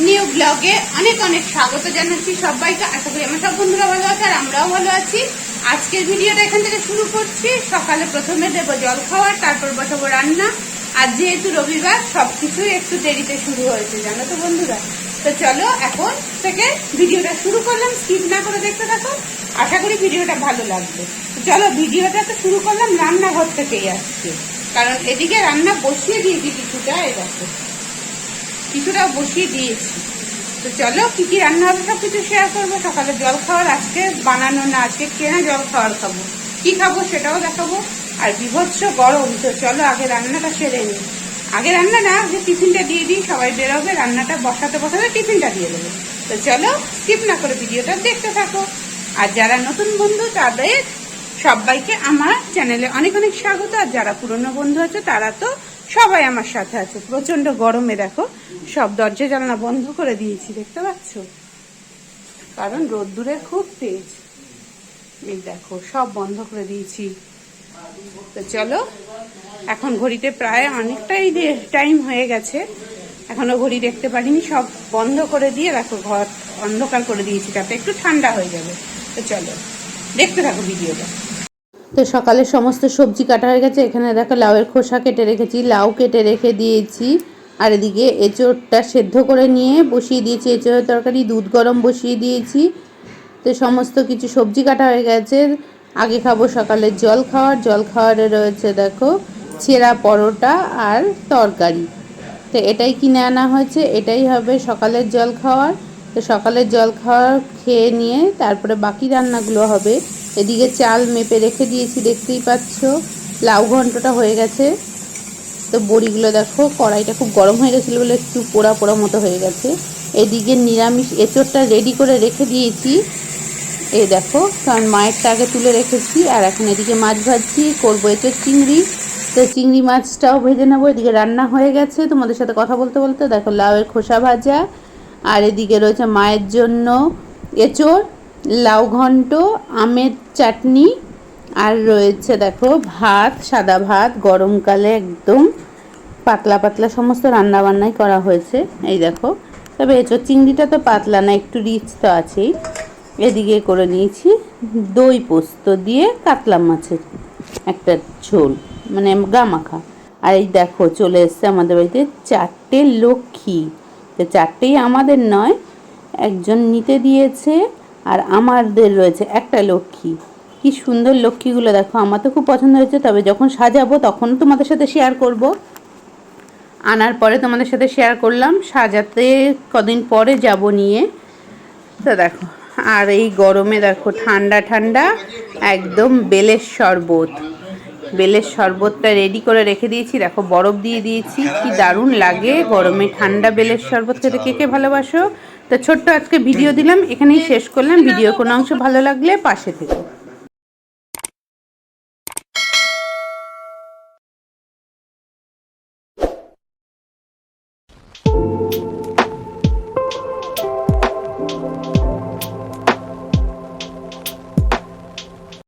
প্রিয় ব্লগে অনেক অনেক স্বাগত জানাচ্ছি সবাইকে। আশা করি আমার সব বন্ধুরা ভালো আছে আর আমরাও ভালো আছি। আজকের ভিডিওটা এখান থেকে শুরু করছি। সকালে প্রথমে দেবো জল খাওয়ার, তারপর বসাবো রান্না। আর যেহেতু রবিবার, সবকিছুই একটু দেরিতে শুরু হয়েছে, জানো তো বন্ধুরা? তো চলো এখন থেকে ভিডিওটা শুরু করলাম। স্কিপ না করে দেখতে থাকো। আশা করি ভিডিওটা ভালো লাগবে। চলো ভিডিওটা তো শুরু করলাম, রান্নাঘর থেকেই আসছে। কারণ এদিকে রান্না বসিয়ে দিয়েছি কিছুটা দেখো। কিছুটা বসিয়ে দিয়েছি। তো চলো, কি কি রান্না হবে সব কিছু শেয়ার করব। সকালে জল খাওয়ার, আজকে বানানো না, আজকে কেনা জল খাওয়ার খাব। কি খাব সেটাও দেখাবো। আর বিভৎস গরম, তো চলো, আগে রান্নাটা সেরে নিই। আগে রান্না না, আগে টিফিনটা দিয়ে দিই, সবাই বেরোবে, রান্নাটা বসাতে বসাতে টিফিনটা দিয়ে দেবো। তো চলো স্কিপ না করে ভিডিওটা দেখতে থাকো। আর যারা নতুন বন্ধু, তাদের সবাইকে আমার চ্যানেলে অনেক অনেক স্বাগত। আর যারা পুরনো বন্ধু আছে, তারা তো সবাই আমার সাথে আছে প্রচণ্ড গরমে দেখো। সব দরজা জানলা বন্ধ করে দিয়েছি, দেখতে পাচ্ছ? কারণ রোদ্দুরে খুব তেজ। এই দেখো, সব বন্ধ করে দিয়েছি। তো চলো, এখন ঘড়িতে প্রায় অনেকটাই টাইম হয়ে গেছে। এখনও ঘড়ি দেখতে পারিনি, সব বন্ধ করে দিয়ে দেখো, ঘর অন্ধকার করে দিয়েছি, তাতে একটু ঠান্ডা হয়ে যাবে। তো চলো, দেখতে থাকো ভিডিওটা। তো সকালে সমস্ত সবজি কাটা হয়ে গেছে। এখানে দেখো লাউয়ের খোসা কেটে রেখেছি, লাউ কেটে রেখে দিয়েছি। আর এদিকে এঁচোড়টা সেদ্ধ করে নিয়ে বসিয়ে দিয়েছি, এঁচোড়ের তরকারি, দুধ গরম বসিয়ে দিয়েছি। তো সমস্ত কিছু সবজি কাটা হয়ে গেছে। আগে খাব সকালের জল খাওয়ার, জল খাওয়ারে রয়েছে দেখো ছেঁড়া পরোটা আর তরকারি। তো এটাই কিনে আনা হয়েছে, এটাই হবে সকালের জল খাওয়ার। তো সকালের জল খাওয়ার খেয়ে নিয়ে তারপরে বাকি রান্নাগুলো হবে। এদিকে চাল মেপে রেখে দিয়েছি, দেখতেই পাচ্ছ। লাউ ঘন্টটা হয়ে গেছে। তো বড়িগুলো দেখো, কড়াইটা খুব গরম হয়ে গেছিল বলে একটু পোড়া পোড়া মতো হয়ে গেছে। এদিকে নিরামিষ এঁচোড়টা রেডি করে রেখে দিয়েছি। এই দেখো, কারণ মায়েরটা আগে তুলে রেখেছি। আর এখন এদিকে মাছ ভাজছি, করব এঁচোড় চিংড়ি। তো চিংড়ি মাছটাও ভেজে নেব। এদিকে রান্না হয়ে গেছে। তোমাদের সাথে কথা বলতে বলতে দেখো, লাউয়ের খোসা ভাজা আর এদিকে রয়েছে মায়ের জন্য এঁচোড়, লাউ ঘন্ট, আমের চাটনি, আর রয়েছে দেখো ভাত, সাদা ভাত গরমকালে একদম পাতলা পাতলা সমস্ত রান্না বান্নাই করা হয়েছে। এই দেখো, তবে এঁচোড় চিংড়িটা তো পাতলা না, একটু রিচ তো আছেই। এদিকে করে নিয়েছি দই পোস্ত দিয়ে কাতলা মাছের একটা ঝোল মানে গা মাখা আর এই দেখো চলে এসছে আমাদের বাড়িতে চারটে লক্ষ্মী। তো চারটেই আমাদের নয়, একজন নিতে দিয়েছে আর আমাদের রয়েছে একটা লক্ষ্মী। কি সুন্দর লক্ষ্মীগুলো দেখো, আমার তো খুব পছন্দ হয়েছে, তবে যখন সাজাবো তখন তোমাদের সাথে শেয়ার করব। আনার পরে তোমাদের সাথে শেয়ার করলাম, সাজাতে কদিন পরে যাব নিয়ে। তো দেখো, আর এই গরমে দেখো ঠান্ডা ঠান্ডা, একদম বেলের শরবত বেলের শরবতটা রেডি করে রেখে দিয়েছি। দেখো, বরফ দিয়ে দিয়েছি। কি দারুণ লাগে। গরমে ঠান্ডা বেলের শরবত খেতে কে কে ভালোবাসো। তো ছোট্ট আজকে ভিডিও দিলাম। এখানেই শেষ করলাম। ভিডিও কোনো অংশ ভালো লাগলে পাশে থেকে।